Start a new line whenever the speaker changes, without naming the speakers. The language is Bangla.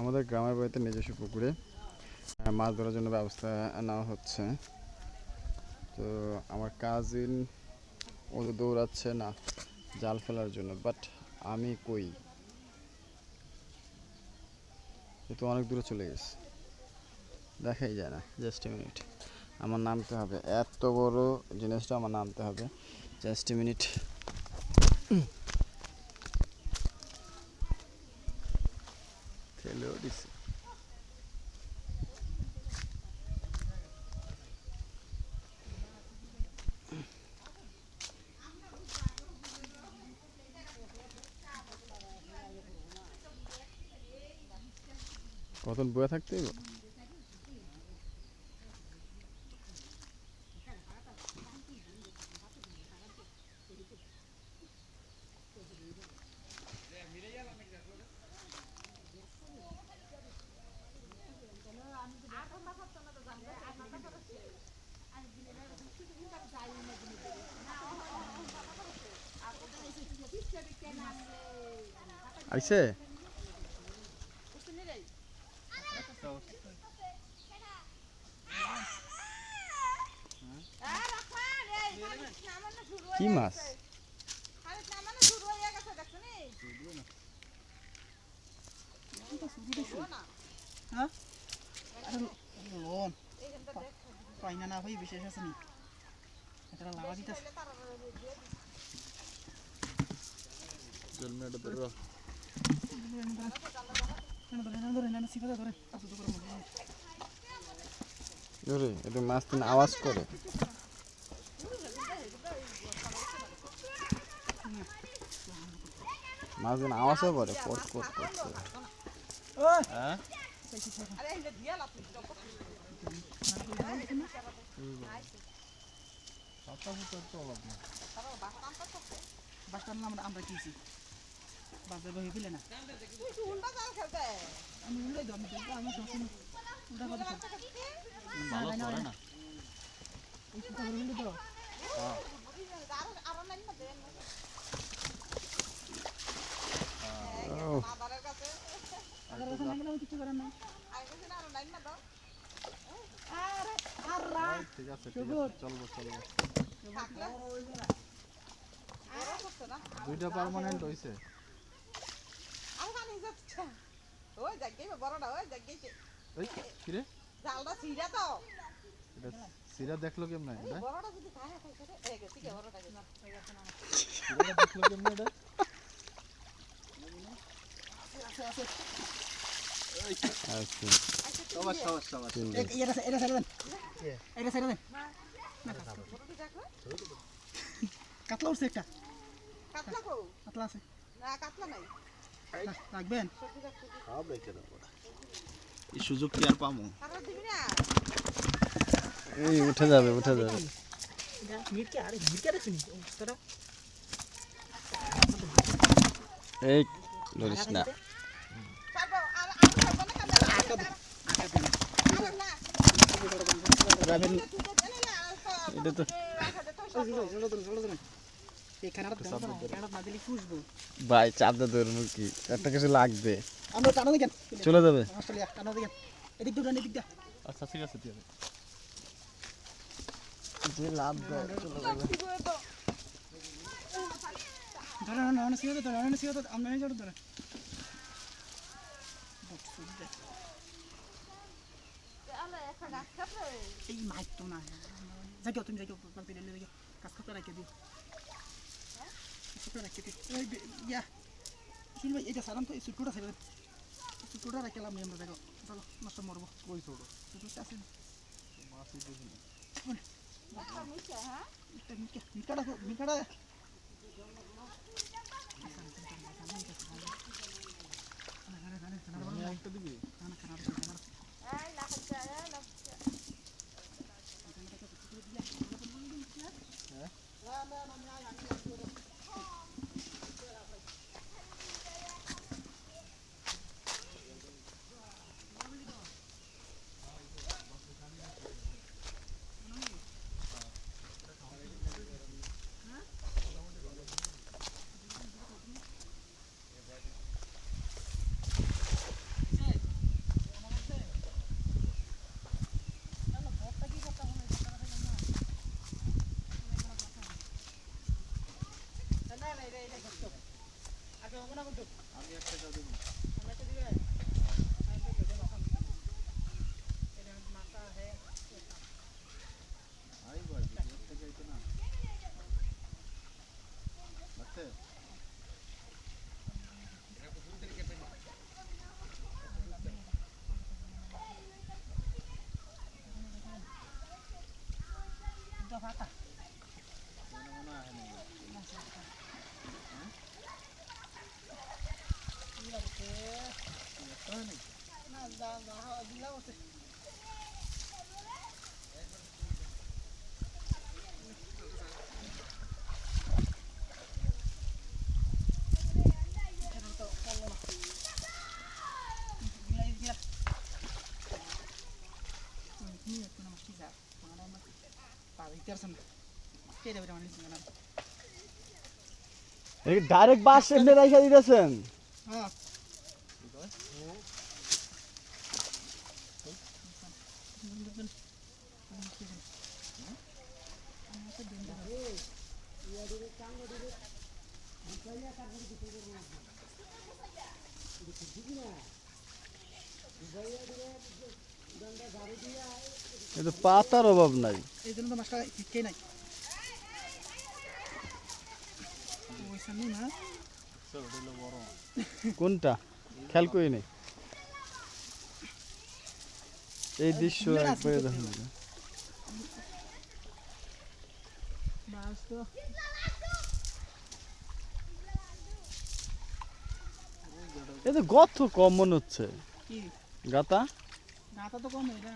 আমাদের গ্রামের বাড়িতে নিজস্ব পুকুরে মাছ ধরার জন্য ব্যবস্থা নেওয়া হচ্ছে। তো আমার কাজিন ও দৌড়াচ্ছে না, জাল ফেলার জন্য বাট আমি কই? এ তো অনেক দূরে চলে গেছে। দেখাই যায় না জাস্ট মিনিট আমার নামতে হবে। এত বড় জিনিসটা আমার নামতে হবে। জাস্ট মিনিট দিছে। কতক্ষণ বয়ে থাকতে আইছে? কি মাছ?
পাইনা না হই বিশেষ আছে নি এটা লাগা ধরে
এটা মাছ তিন আওয়াজ করে। মাছ দিন আওয়াজও করে, কট কট করছে
আমরা কিছি বাজার বহি পেলে না। আমি দাও আমি দেখব আমি সবসময় উড়া কথা ভালো করে না। এই সুতা ধরে উড়ে দাও
ও
আগার কথা নাম কিছু করার নাই
ঠিক আছে চলবো চলবো। দুইটা পার্মানেন্ট হইছে।
ওই জাগিয়ে বড়টা ওই জাগিয়েছে
এই কিরে?
জালটা ছিঁড়া তো।
এটা সিরা দেখল কেমনে এটা?
বড়টা যদি খায় খাই করে এ গেছি কে বড়টা গেছে।
সিরা দেখল কেমনে এটা? আচ্ছা। ঠিক আছে।
এটা এটা ছেড়ে দেন। এটা ছেড়ে দেন। কাতলা উঠছে একটা।
কাতলা
কাতলা আছে।
না কাতলা নাই।
রাখ- রাখবেন
এই সুযোগ কি আর
দিবি না
এই উঠে যাবে উঠে যাবে এই ধরিস না
রাখবেন
এটা তো ভাই চাপটা ধরবো কি? একটা কিছু লাগবে।
আমরা টানো দেখেন।
চলে যাবে।
আচ্ছা ঠিক আছে ঠিক আছে
যে লাভ দেয় চলে যাবে।
ধরে না না সিও তো ধরে না সিও তো আমরা নেই ধরে। এই মাইক তো না। যাইও তুমি যাইও বালতি দিলে যাইও কাজ করতে রাখে দিও। করতে রাখে ইয়া শুন ভাই এটা সালাম তো এই আমরা দেখো চলো নষ্ট মরবো
কই ছোট
আছে মিকা মিকাটা মিকাটা
Dovata. Mana mana ini? Masuk.
Direct bus এমনি রাইখা দিতেছেন।
হ্যাঁ
কিন্তু পাতার অভাব নাই।
এই জন্য তো নাই। ওই সামনে
কোনটা? খেয়াল করি নাই। এই দৃশ্য
ভিড় আছে
একবারে
তো
দেখুন এই তো গত কম মনে হচ্ছে। গাতা?
গাতা তো কম এটা